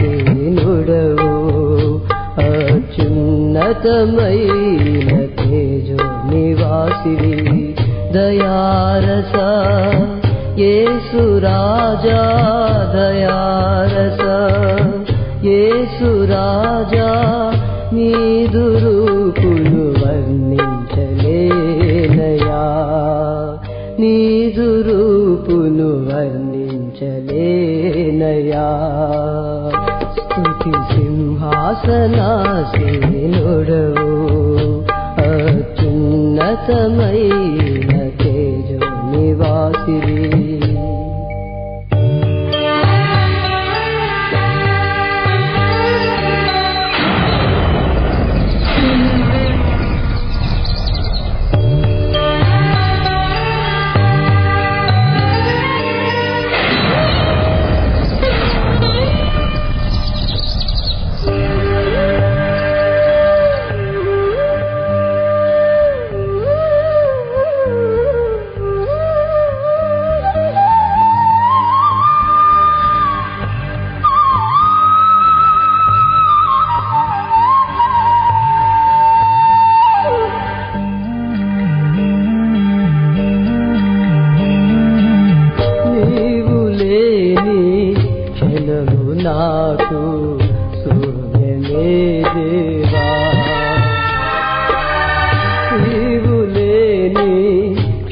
సింహాసనాసీనుడవు అచున్నతమైన दयारस ये सुराजा दयारस ये सुराजा नी दया। नया निरूपनुवर्णले नया स्तुति सिंहासनासिडो సింహాసనాసీనుడవు అత్యున్నతమైన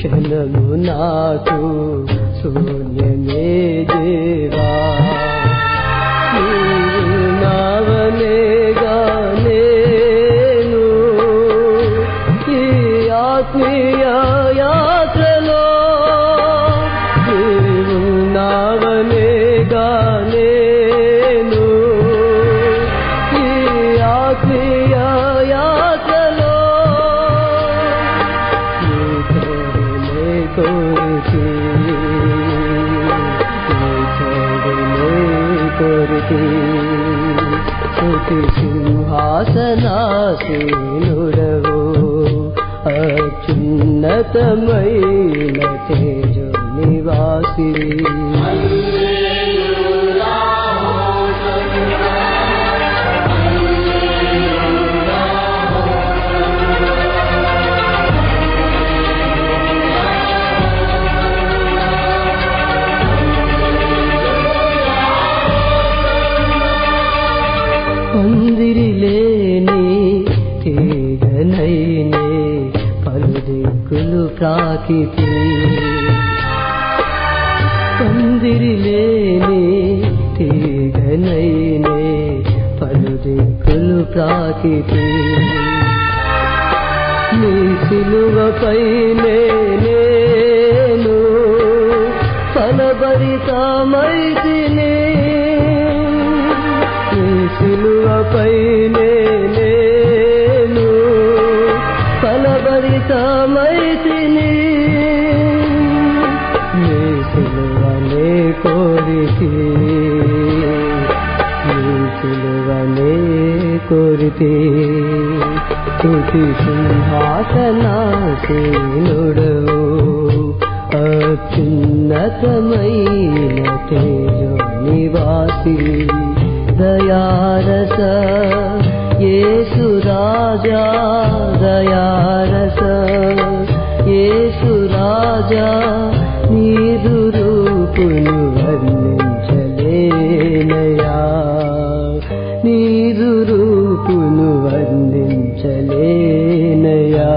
कृष्ण गुनासु शून्य में सिंहासनासि सिंहासनासीनुरवो अचिन्नतमय न तेजो निवासी। రేకులు కాకితే పందిరి లేని తీగనైనే పలు రేకులు కాకితే. నీ సిలువపైనే నేను ఫలభరితమైతిని నీ సిలువపైనే ఫలభరితమైతిని నీ సిలువనే కోరితి నీ సిలువనే కోరితి స్తుతి సింహాసనాసీనుడవు అత్యున్నతమైన తేజో నివాసి దయార యేసు రాజా దయారస యేసు రాజా నీదు వర్ణించలేనయా. నీదు రూపును వర్ణించలేనయా.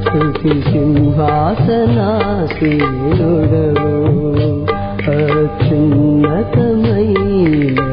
స్తుతి సింహాసనాసీనుడవు. అత్యున్నతమైన